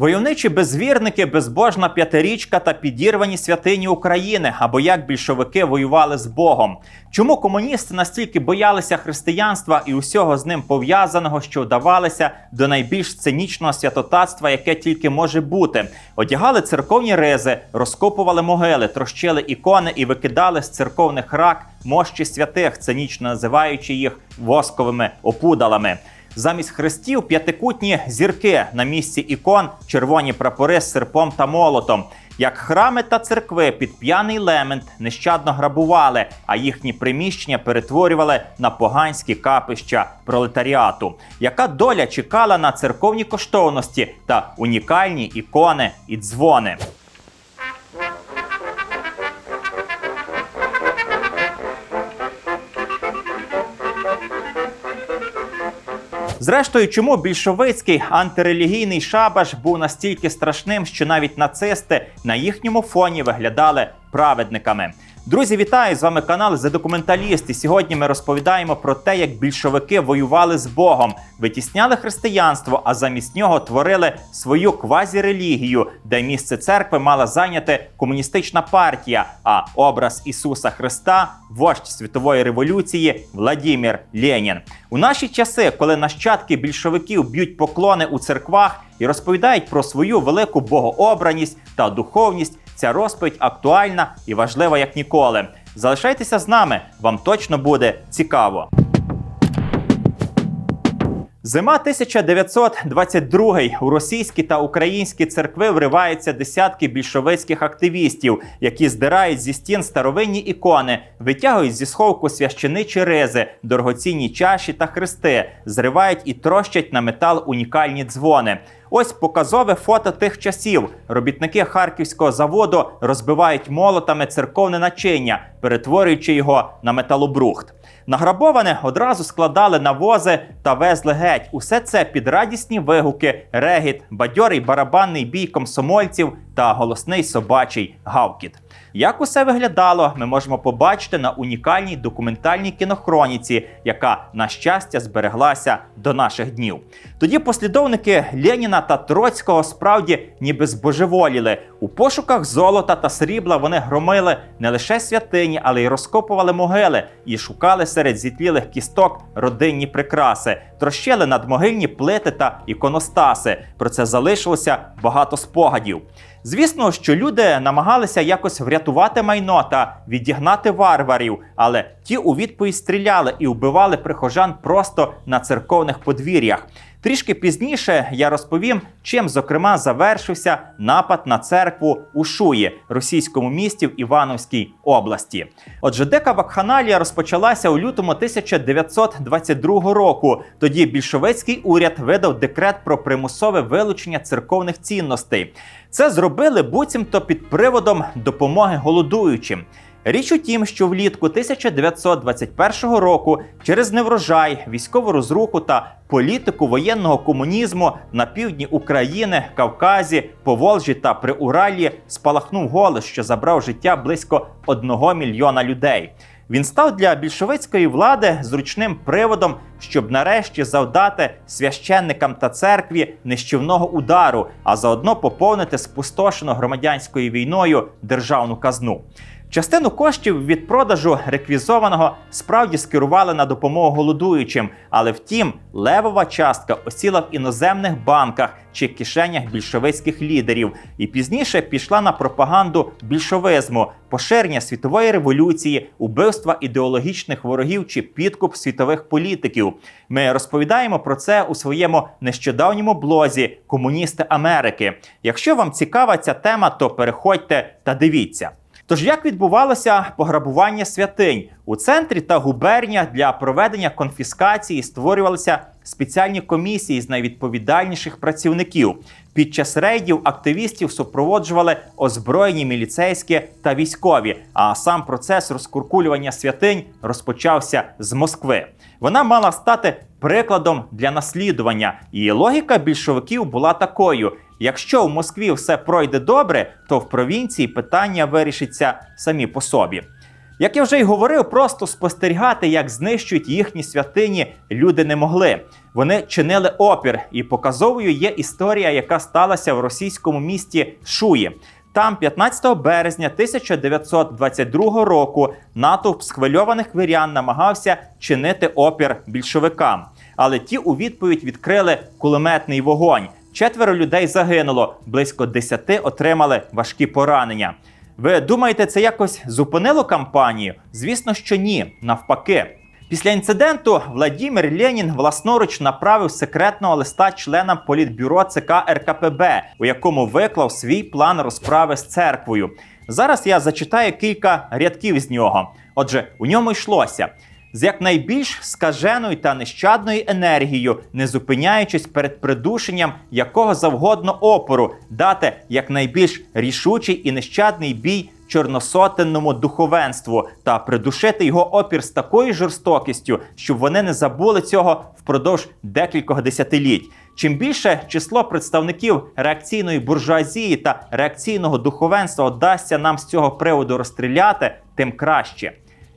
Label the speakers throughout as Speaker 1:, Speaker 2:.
Speaker 1: Войовничі безвірники, безбожна п'ятирічка та підірвані святині України, або як більшовики воювали з Богом. Чому комуністи настільки боялися християнства і усього з ним пов'язаного, що вдавалися до найбільш цинічного святотатства, яке тільки може бути? Одягали церковні ризи, розкопували могили, трощили ікони і викидали з церковних рак мощі святих, цинічно називаючи їх восковими опудалами. Замість хрестів п'ятикутні зірки на місці ікон, червоні прапори з серпом та молотом. Як храми та церкви під п'яний лемент нещадно грабували, а їхні приміщення перетворювали на поганські капища пролетаріату. Яка доля чекала на церковні коштовності та унікальні ікони і дзвони? Зрештою, чому більшовицький антирелігійний шабаш був настільки страшним, що навіть нацисти на їхньому фоні виглядали праведниками? Друзі, вітаю! З вами канал «The Документаліст». І сьогодні ми розповідаємо про те, як більшовики воювали з Богом, витісняли християнство, а замість нього творили свою квазірелігію, де місце церкви мала зайняти комуністична партія, а образ Ісуса Христа вождь світової революції Владімір Ленін. У наші часи, коли нащадки більшовиків б'ють поклони у церквах і розповідають про свою велику богообраність та духовність, ця розповідь актуальна і важлива як ніколи. Залишайтеся з нами, вам точно буде цікаво. Зима 1922 у російські та українські церкви вриваються десятки більшовицьких активістів, які здирають зі стін старовинні ікони, витягують зі сховку священичі ризи, дорогоцінні чаші та хрести, зривають і трощать на метал унікальні дзвони. Ось показове фото тих часів. Робітники харківського заводу розбивають молотами церковне начиння, перетворюючи його на металобрухт. Награбоване одразу складали на вози та везли геть. Усе це під радісні вигуки, регіт, бадьорий барабанний бій комсомольців та голосний собачий гавкіт. Як усе виглядало, ми можемо побачити на унікальній документальній кінохроніці, яка, на щастя, збереглася до наших днів. Тоді послідовники Леніна та Троцького справді ніби збожеволіли. У пошуках золота та срібла вони громили не лише святині, але й розкопували могили і шукали серед зітлілих кісток родинні прикраси, трощили надмогильні плити та іконостаси. Про це залишилося багато спогадів. Звісно, що люди намагалися якось врятувати майно та відігнати варварів, але ті у відповідь стріляли і вбивали прихожан просто на церковних подвір'ях. Трішки пізніше я розповім, чим зокрема завершився напад на церкву у Шуї, російському місті в Івановській області. Отже, дика вакханалія розпочалася у лютому 1922 року. Тоді більшовицький уряд видав декрет про примусове вилучення церковних цінностей. Це зробили буцімто під приводом допомоги голодуючим. Річ у тім, що влітку 1921 року через неврожай, військову розруху та політику воєнного комунізму на півдні України, Кавказі, Поволжі та Приураллі спалахнув голос, що забрав життя близько одного мільйона людей. Він став для більшовицької влади зручним приводом, щоб нарешті завдати священникам та церкві нищівного удару, а заодно поповнити спустошену громадянською війною державну казну. Частину коштів від продажу реквізованого справді скерували на допомогу голодуючим, але втім, левова частка осіла в іноземних банках чи кишенях більшовицьких лідерів, і пізніше пішла на пропаганду більшовизму, поширення світової революції, убивства ідеологічних ворогів чи підкуп світових політиків. Ми розповідаємо про це у своєму нещодавньому блозі Комуністи Америки. Якщо вам цікава ця тема, то переходьте та дивіться. Тож як відбувалося пограбування святинь у центрі та губерніях для проведення конфіскації створювалися спеціальні комісії з найвідповідальніших працівників. Під час рейдів активістів супроводжували озброєні міліцейські та військові. А сам процес розкуркулювання святинь розпочався з Москви. Вона мала стати прикладом для наслідування, і логіка більшовиків була такою: якщо в Москві все пройде добре, то в провінції питання вирішиться самі по собі. Як я вже й говорив, просто спостерігати, як знищують їхні святині, люди не могли. Вони чинили опір, і показовою є історія, яка сталася в російському місті Шуї. Там, 15 березня 1922 року, натовп схвильованих вірян намагався чинити опір більшовикам, але ті у відповідь відкрили кулеметний вогонь. Четверо людей загинуло, близько десяти отримали важкі поранення. Ви думаєте, це якось зупинило кампанію? Звісно, що ні, навпаки. Після інциденту Владимир Ленін власноруч направив секретного листа членам політбюро ЦК РКПБ, у якому виклав свій план розправи з церквою. Зараз я зачитаю кілька рядків з нього. Отже, у ньому йшлося. З якнайбільш скаженою та нещадною енергією, не зупиняючись перед придушенням якого завгодно опору, дати якнайбільш рішучий і нещадний бій чорносотенному духовенству та придушити його опір з такою жорстокістю, щоб вони не забули цього впродовж декількох десятиліть. Чим більше число представників реакційної буржуазії та реакційного духовенства вдасться нам з цього приводу розстріляти, тим краще.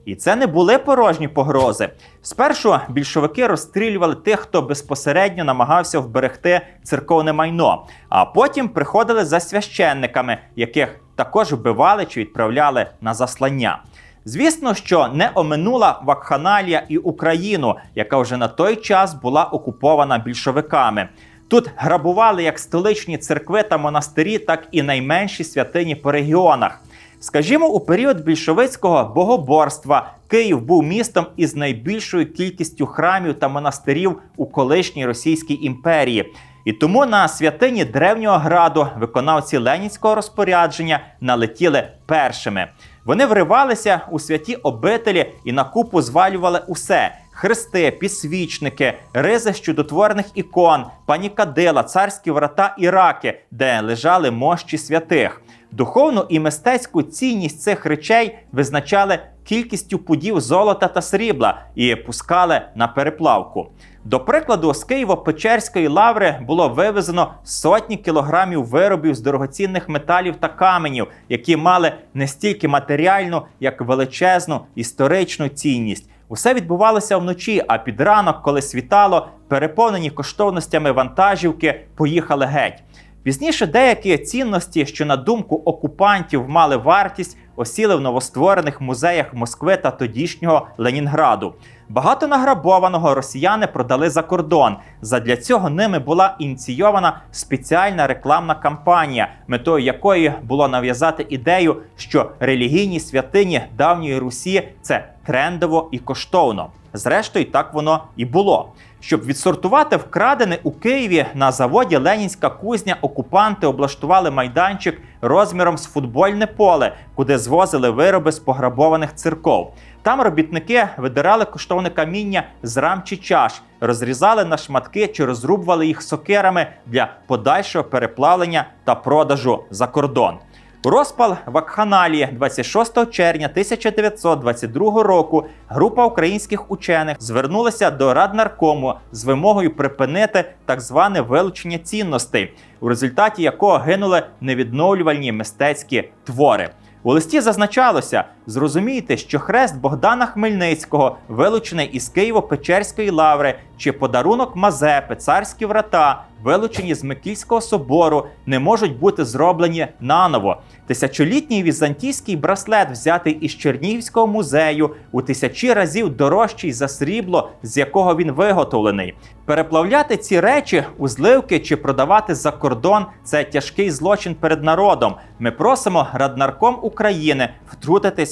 Speaker 1: І це не були порожні погрози. Спершу більшовики розстрілювали тих, хто безпосередньо намагався вберегти церковне майно, а потім приходили за священниками, яких також вбивали чи відправляли на заслання. Звісно, що не оминула вакханалія і Україну, яка вже на той час була окупована більшовиками. Тут грабували як столичні церкви та монастирі, так і найменші святині по регіонах. Скажімо, у період більшовицького богоборства Київ був містом із найбільшою кількістю храмів та монастирів у колишній Російській імперії. І тому на святині древнього граду виконавці ленінського розпорядження налетіли першими. Вони вривалися у святі обителі і на купу звалювали усе: хрести, підсвічники, ризи чудотворних ікон, панікадила, царські врата і раки, де лежали мощі святих. Духовну і мистецьку цінність цих речей визначали кількістю пудів золота та срібла і пускали на переплавку. До прикладу, з Києво-Печерської лаври було вивезено сотні кілограмів виробів з дорогоцінних металів та каменів, які мали не стільки матеріальну, як величезну історичну цінність. Усе відбувалося вночі, а під ранок, коли світало, переповнені коштовностями вантажівки поїхали геть. Пізніше деякі цінності, що на думку окупантів мали вартість, осіли в новостворених музеях Москви та тодішнього Ленінграду. Багато награбованого росіяни продали за кордон. Задля цього ними була ініційована спеціальна рекламна кампанія, метою якої було нав'язати ідею, що релігійні святині давньої Русі це трендово і коштовно. Зрештою, так воно і було. Щоб відсортувати вкрадене у Києві на заводі Ленінська кузня, окупанти облаштували майданчик розміром з футбольне поле, куди звозили вироби з пограбованих церков. Там робітники видирали коштовне каміння з рам чи чаш, розрізали на шматки чи розрубували їх сокирами для подальшого переплавлення та продажу за кордон. Розпал вакханалії 26 червня 1922 року група українських учених звернулася до Раднаркому з вимогою припинити так зване вилучення цінностей, у результаті якого гинули невідновлювальні мистецькі твори. У листі зазначалося: зрозумійте, що хрест Богдана Хмельницького, вилучений із Києво-Печерської лаври, чи подарунок Мазепи, царські врата, вилучені з Микільського собору, не можуть бути зроблені наново. Тисячолітній візантійський браслет, взятий із Чернігівського музею, у тисячі разів дорожчий за срібло, з якого він виготовлений. Переплавляти ці речі у зливки чи продавати за кордон це тяжкий злочин перед народом. Ми просимо Раднарком України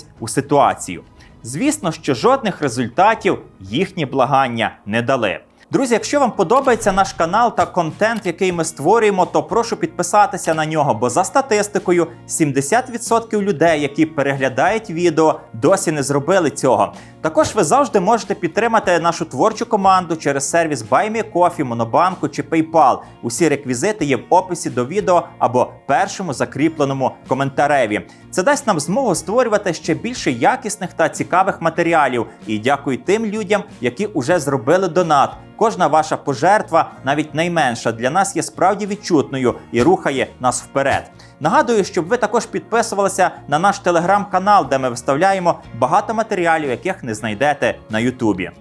Speaker 1: втрутитись у ситуацію. Звісно, що жодних результатів їхні благання не дали. Друзі, якщо вам подобається наш канал та контент, який ми створюємо, то прошу підписатися на нього, бо за статистикою 70% людей, які переглядають відео, досі не зробили цього. Також ви завжди можете підтримати нашу творчу команду через сервіс BuyMeCoffee, Монобанку чи PayPal. Усі реквізити є в описі до відео або першому закріпленому коментареві. Це дасть нам змогу створювати ще більше якісних та цікавих матеріалів. І дякую тим людям, які уже зробили донат. Кожна ваша пожертва, навіть найменша, для нас є справді відчутною і рухає нас вперед. Нагадую, щоб ви також підписувалися на наш телеграм-канал, де ми виставляємо багато матеріалів, яких не знайдете на Ютубі.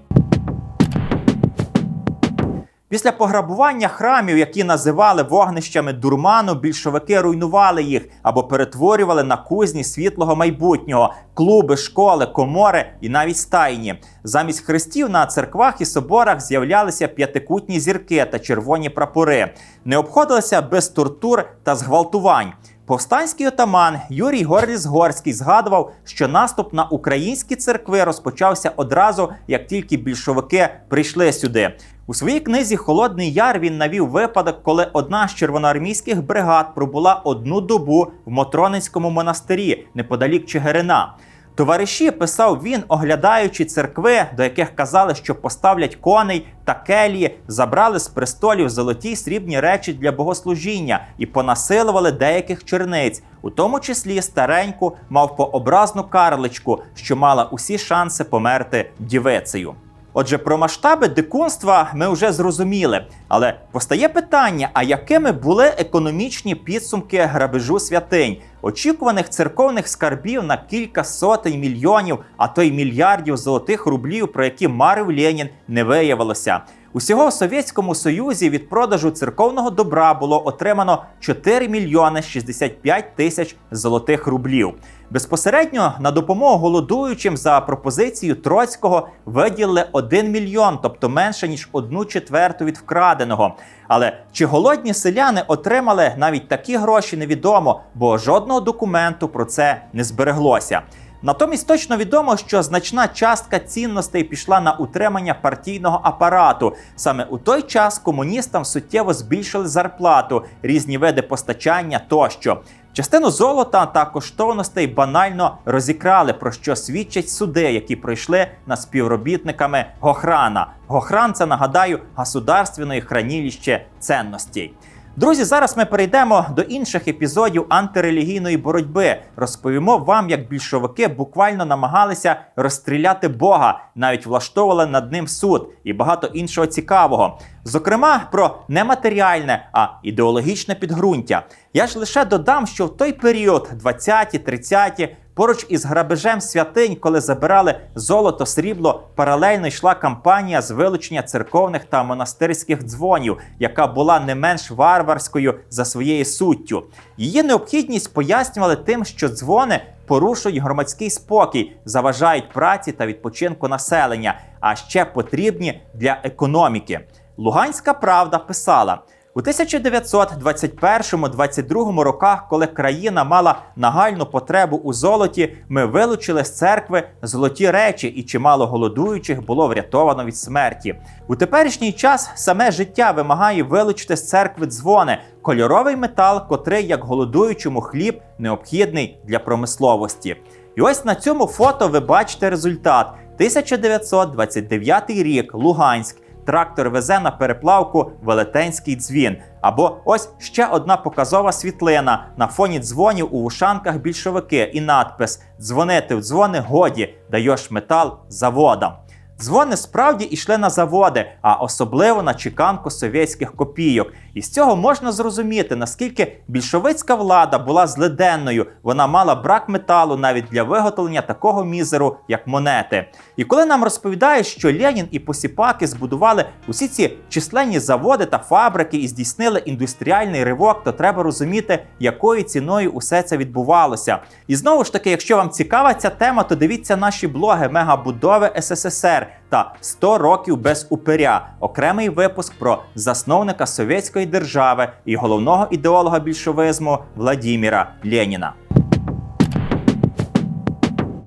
Speaker 1: Після пограбування храмів, які називали вогнищами дурману, більшовики руйнували їх або перетворювали на кузні світлого майбутнього, клуби, школи, комори і навіть стайні. Замість хрестів на церквах і соборах з'являлися п'ятикутні зірки та червоні прапори. Не обходилися без тортур та зґвалтувань. Повстанський отаман Юрій Горліс Горський згадував, що наступ на українські церкви розпочався одразу, як тільки більшовики прийшли сюди. У своїй книзі Холодний Яр він навів випадок, коли одна з червоноармійських бригад пробула одну добу в Мотронинському монастирі неподалік Чигирина. Товариші писав він, оглядаючи церкви, до яких казали, що поставлять коней та келії, забрали з престолів золоті й срібні речі для богослужіння і понасилували деяких черниць, у тому числі стареньку, мавпообразну карличку, що мала усі шанси померти дівицею. Отже, про масштаби дикунства ми вже зрозуміли. Але постає питання: а якими були економічні підсумки грабежу святинь, очікуваних церковних скарбів на кілька сотень мільйонів, а то й мільярдів золотих рублів, про які марив Ленін, не виявилося. Усього в Совєтському Союзі від продажу церковного добра було отримано 4 мільйони 65 тисяч золотих рублів. Безпосередньо на допомогу голодуючим за пропозицією Троцького виділили 1 мільйон, тобто менше ніж одну четверту від вкраденого. Але чи голодні селяни отримали навіть такі гроші, невідомо, бо жодного документу про це не збереглося. Натомість точно відомо, що значна частка цінностей пішла на утримання партійного апарату. Саме у той час комуністам суттєво збільшили зарплату, різні види постачання тощо. Частину золота та коштовностей банально розікрали, про що свідчать суди, які пройшли над співробітниками Гохрана. Гохран це нагадаю государственної хранилище цінностей. Друзі, зараз ми перейдемо до інших епізодів антирелігійної боротьби. Розповімо вам, як більшовики буквально намагалися розстріляти Бога, навіть влаштовували над ним суд і багато іншого цікавого. Зокрема, про нематеріальне, а ідеологічне підґрунтя. Я ж лише додам, що в той період, 20-ті, 30-ті, Поруч із грабежем святинь, коли забирали золото, срібло, паралельно йшла кампанія з вилучення церковних та монастирських дзвонів, яка була не менш варварською за своєю суттю. Її необхідність пояснювали тим, що дзвони порушують громадський спокій, заважають праці та відпочинку населення, а ще потрібні для економіки. Луганська правда писала. У 1921-22 роках, коли країна мала нагальну потребу у золоті, ми вилучили з церкви золоті речі, і чимало голодуючих було врятовано від смерті. У теперішній час саме життя вимагає вилучити з церкви дзвони, кольоровий метал, котрий, як голодуючому хліб, необхідний для промисловості. І ось на цьому фото ви бачите результат: 1929 рік, Луганськ трактор везе на переплавку велетенський дзвін. Або ось ще одна показова світлина на фоні дзвонів у вушанках більшовики і надпис Дзвонити в дзвони годі, даєш метал заводам. Дзвони справді йшли на заводи, а особливо на чеканку совєтських копійок. І з цього можна зрозуміти, наскільки більшовицька влада була злиденною. Вона мала брак металу навіть для виготовлення такого мізеру, як монети. І коли нам розповідають, що Ленін і посіпаки збудували усі ці численні заводи та фабрики і здійснили індустріальний ривок, то треба розуміти, якою ціною усе це відбувалося. І знову ж таки, якщо вам цікава ця тема, то дивіться наші блоги Мегабудови СССР та 100 років без упиря, окремий випуск про засновника совєтської держави і головного ідеолога більшовизму Владіміра Леніна.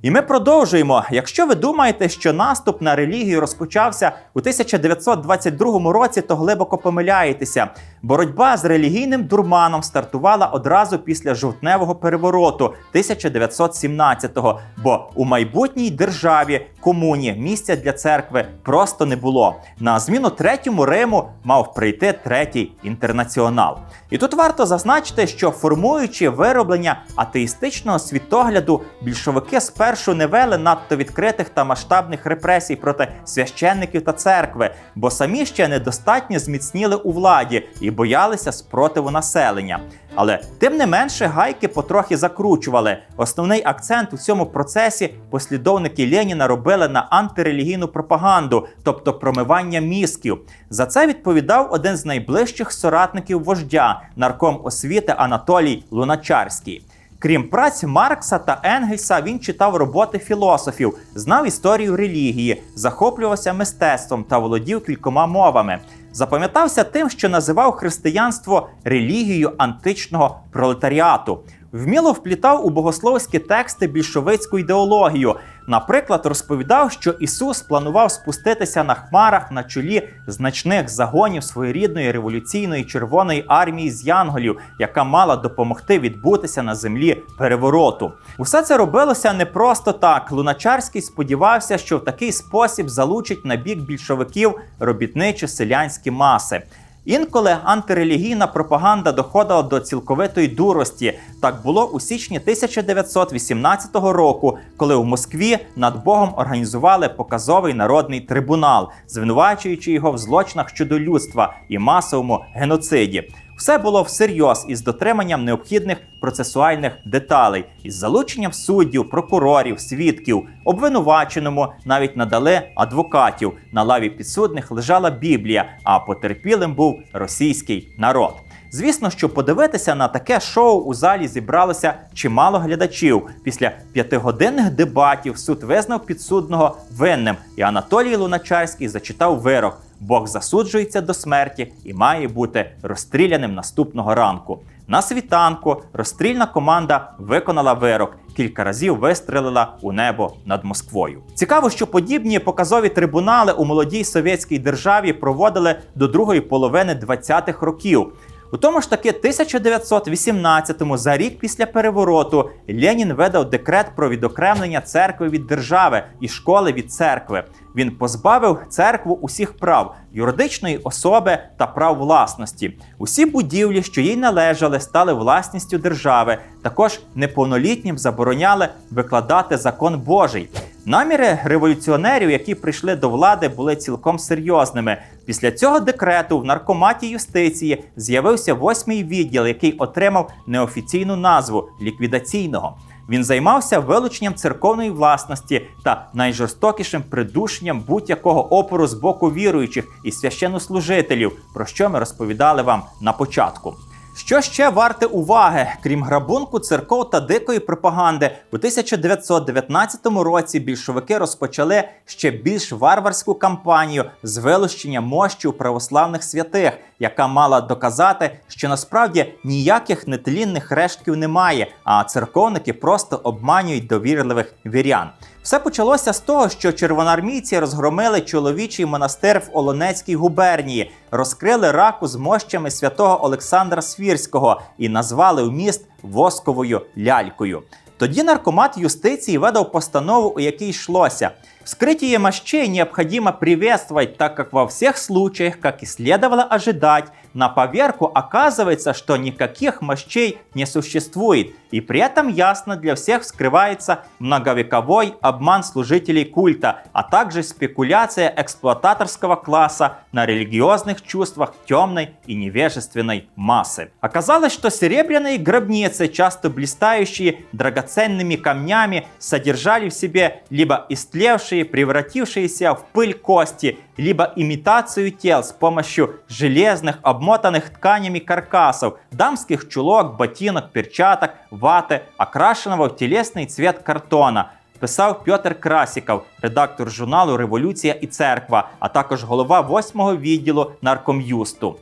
Speaker 1: І ми продовжуємо. Якщо ви думаєте, що наступ на релігію розпочався у 1922 році, то глибоко помиляєтеся. Боротьба з релігійним дурманом стартувала одразу після жовтневого перевороту 1917-го, бо у майбутній державі комуні місця для церкви просто не було. На зміну третьому Риму мав прийти третій інтернаціонал. І тут варто зазначити, що формуючи вироблення атеїстичного світогляду, більшовики спершу не вели надто відкритих та масштабних репресій проти священників та церкви, бо самі ще недостатньо зміцніли у владі і боялися спротиву населення. Але тим не менше гайки потрохи закручували. Основний акцент у цьому процесі послідовники Леніна робили на антирелігійну пропаганду, тобто промивання мізків. За це відповідав один з найближчих соратників вождя, нарком освіти Анатолій Луначарський. Крім праць Маркса та Енгельса, він читав роботи філософів, знав історію релігії, захоплювався мистецтвом та володів кількома мовами. Запам'ятався тим, що називав християнство релігією античного пролетаріату. Вміло вплітав у богословські тексти більшовицьку ідеологію. Наприклад, розповідав, що Ісус планував спуститися на хмарах на чолі значних загонів своєрідної революційної червоної армії з янголів, яка мала допомогти відбутися на землі перевороту. Усе це робилося не просто так. Луначарський сподівався, що в такий спосіб залучить на бік більшовиків робітничо-селянські маси. Інколи антирелігійна пропаганда доходила до цілковитої дурості. Так було у січні 1918 року, коли в Москві над Богом організували показовий народний трибунал, звинувачуючи його в злочинах щодо людства і масовому геноциді. Все було всерйоз із дотриманням необхідних процесуальних деталей, із залученням суддів, прокурорів, свідків, обвинуваченому навіть надали адвокатів. На лаві підсудних лежала Біблія, а потерпілим був російський народ. Звісно, що подивитися на таке шоу у залі зібралося чимало глядачів. Після п'ятигодинних дебатів суд визнав підсудного винним, і Анатолій Луначарський зачитав вирок. Бог засуджується до смерті і має бути розстріляним наступного ранку. На світанку розстрільна команда виконала вирок. Кілька разів вистрелила у небо над Москвою. Цікаво, що подібні показові трибунали у молодій совєтській державі проводили до другої половини 20-х років. У тому ж таки 1918-му, за рік після перевороту, Ленін видав декрет про відокремлення церкви від держави і школи від церкви. Він позбавив церкву усіх прав юридичної особи та прав власності. Усі будівлі, що їй належали, стали власністю держави. Також неповнолітнім забороняли викладати закон Божий. Наміри революціонерів, які прийшли до влади, були цілком серйозними. Після цього декрету в наркоматі юстиції з'явився восьмий відділ, який отримав неофіційну назву ліквідаційного. Він займався вилученням церковної власності та найжорстокішим придушенням будь-якого опору з боку віруючих і священнослужителів, про що ми розповідали вам на початку. Що ще варте уваги, крім грабунку церков та дикої пропаганди, у 1919 році більшовики розпочали ще більш варварську кампанію з вилучення мощів православних святих, яка мала доказати, що насправді ніяких нетлінних рештків немає, а церковники просто обманюють довірливих вірян. Все почалося з того, що червоноармійці розгромили чоловічий монастир в Олонецькій губернії, розкрили раку з мощами святого Олександра Свірського і назвали в міст восковою лялькою. Тоді наркомат юстиції видав постанову, у якій йшлося. Вскрытие мощей необходимо приветствовать, так как во всех случаях, как и следовало ожидать, на поверку оказывается, что никаких мощей не существует, и при этом ясно для всех вскрывается многовековой обман служителей культа, а также спекуляция эксплуататорского класса на религиозных чувствах темной и невежественной массы. Оказалось, что серебряные гробницы, часто блистающие драгоценными камнями, содержали в себе либо истлевшие, превратившиеся в пыль кости, либо имитацию тел с помощью железных, обмотанных тканями каркасов, дамских чулок, ботинок, перчаток, ваты, окрашенного в телесный цвет картона. Писав Пьотр Красіков, редактор журналу Революція і церква, а також голова восьмого відділу нарком'юсту.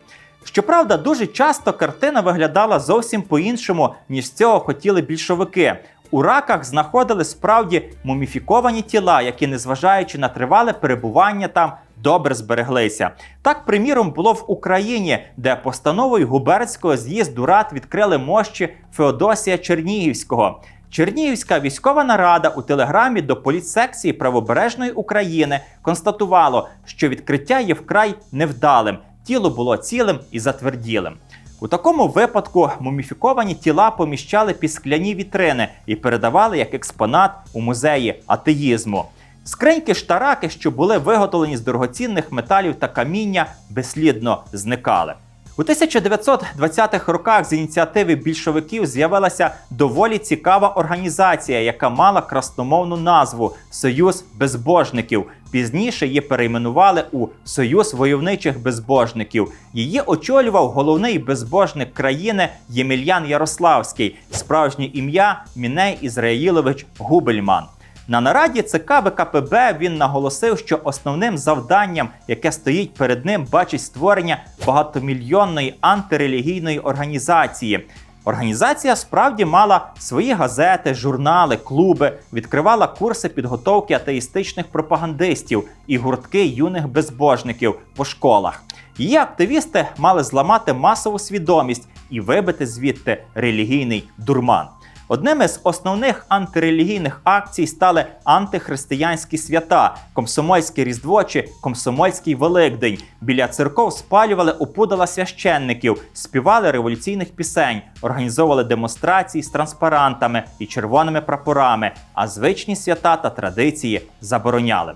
Speaker 1: Щоправда, дуже часто картина виглядала зовсім по-іншому, ніж цього хотіли більшовики. У раках знаходили справді муміфіковані тіла, які, незважаючи на тривале перебування там, добре збереглися. Так, приміром, було в Україні, де постановою губернського з'їзду рад відкрили мощі Феодосія Чернігівського. Чернігівська військова нарада у телеграмі до політсекції правобережної України констатувало, що відкриття є вкрай невдалим. Тіло було цілим і затверділим. У такому випадку муміфіковані тіла поміщали під скляні вітрини і передавали як експонат у музеї атеїзму. Скриньки штараки, що були виготовлені з дорогоцінних металів та каміння, безслідно зникали. У У 1920-х роках з ініціативи більшовиків з'явилася доволі цікава організація, яка мала красномовну назву Союз безбожників. Пізніше її перейменували у Союз войовничих безбожників. Її очолював головний безбожник країни Ємельян Ярославський, справжнє ім'я Міней Ізраїлович Губельман. На нараді ЦК ВКПБ він наголосив, що основним завданням, яке стоїть перед ним, бачить створення багатомільйонної антирелігійної організації. Організація справді мала свої газети, журнали, клуби, відкривала курси підготовки атеїстичних пропагандистів і гуртки юних безбожників по школах. Її активісти мали зламати масову свідомість і вибити звідти релігійний дурман. Одним із основних антирелігійних акцій стали антихристиянські свята, комсомольське різдво чи комсомольський Великдень. Біля церков спалювали опудала священників, співали революційних пісень, організовували демонстрації з транспарантами і червоними прапорами, а звичні свята та традиції забороняли.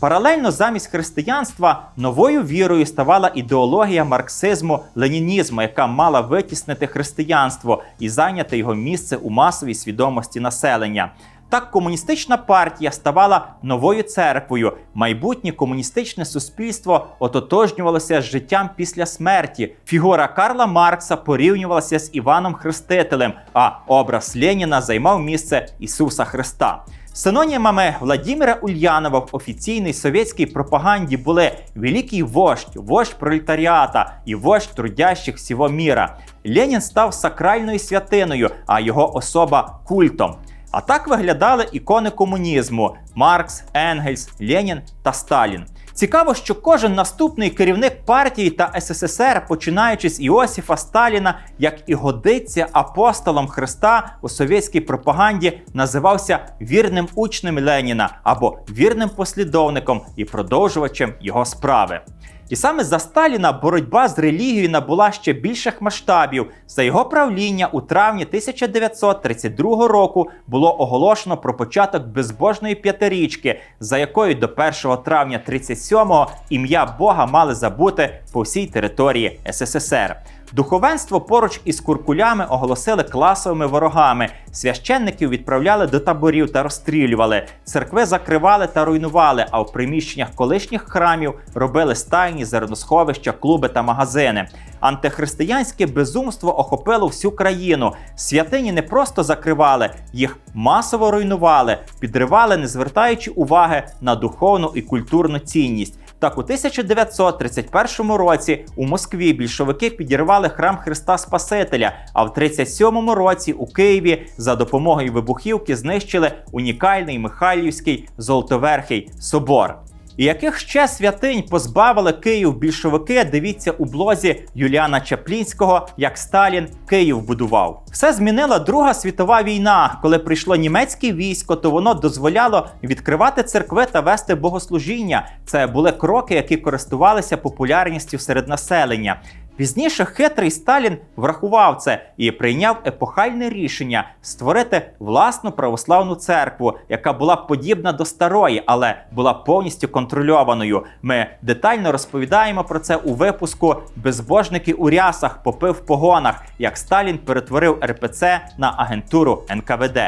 Speaker 1: Паралельно замість християнства новою вірою ставала ідеологія марксизму ленінізму, яка мала витіснити християнство і зайняти його місце у масовій свідомості населення. Так комуністична партія ставала новою церквою. Майбутнє комуністичне суспільство ототожнювалося з життям після смерті. Фігура Карла Маркса порівнювалася з Іваном Хрестителем, а образ Леніна займав місце Ісуса Христа. Синонімами Владимира Ульянова в офіційній совєтській пропаганді були великий вождь, вождь пролетаріата і вождь трудящих всього міра. Ленін став сакральною святиною, а його особа культом. А так виглядали ікони комунізму: Маркс, Енгельс, Ленін та Сталін. Цікаво, що кожен наступний керівник партії та СССР, починаючи з Іосифа Сталіна, як і годиться апостолом Христа у совєтській пропаганді, називався вірним учнем Леніна або вірним послідовником і продовжувачем його справи. І саме за Сталіна боротьба з релігією набула ще більших масштабів. За його правління у травні 1932 року було оголошено про початок безбожної п'ятирічки, за якою до 1 травня 37-го ім'я Бога мали забути по всій території СССР. Духовенство поруч із куркулями оголосили класовими ворогами. Священників відправляли до таборів та розстрілювали. Церкви закривали та руйнували. А в приміщеннях колишніх храмів робили стайні, зерносховища, клуби та магазини. Антихристиянське безумство охопило всю країну. Святині не просто закривали, їх масово руйнували, підривали, не звертаючи уваги на духовну і культурну цінність. Так, у 1931 році у Москві більшовики підірвали храм Христа Спасителя. А в 37-му році у Києві за допомогою вибухівки знищили унікальний Михайлівський Золотоверхий собор. І яких ще святинь позбавили Київ більшовики? Дивіться у блозі Юліана Чаплінського, як Сталін Київ будував. Все змінила Друга світова війна. Коли прийшло німецьке військо, то воно дозволяло відкривати церкви та вести богослужіння. Це були кроки, які користувалися популярністю серед населення. Пізніше хитрий Сталін врахував це і прийняв епохальне рішення створити власну православну церкву, яка була подібна до старої, але була повністю контрольованою. Ми детально розповідаємо про це у випуску Безбожники у рясах, попи в погонах, як Сталін перетворив РПЦ на агентуру НКВД.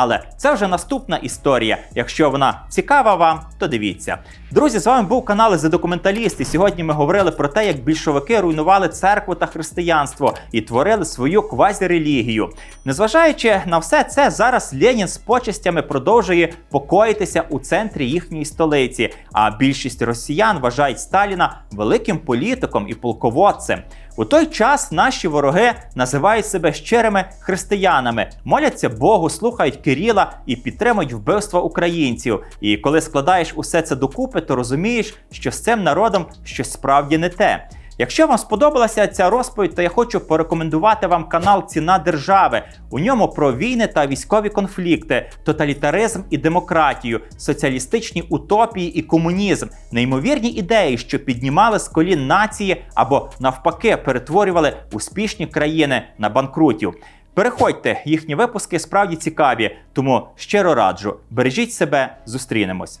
Speaker 1: Але це вже наступна історія. Якщо вона цікава вам, то дивіться. Друзі, з вами був канал «За документаліст», і сьогодні ми говорили про те, як більшовики руйнували церкву та християнство і творили свою квазірелігію. Незважаючи на все це, зараз Ленін з почестями продовжує покоїтися у центрі їхньої столиці. А більшість росіян вважають Сталіна великим політиком і полководцем. У той час наші вороги називають себе щирими християнами, моляться Богу, слухають Кирила і підтримують вбивства українців. І коли складаєш усе це докупи, то розумієш, що з цим народом щось справді не те. Якщо вам сподобалася ця розповідь, то я хочу порекомендувати вам канал Ціна держави. У ньому про війни та військові конфлікти, тоталітаризм і демократію, соціалістичні утопії і комунізм, неймовірні ідеї, що піднімали з колін нації або навпаки перетворювали успішні країни на банкрутів. Переходьте, їхні випуски справді цікаві, тому щиро раджу. Бережіть себе, зустрінемось.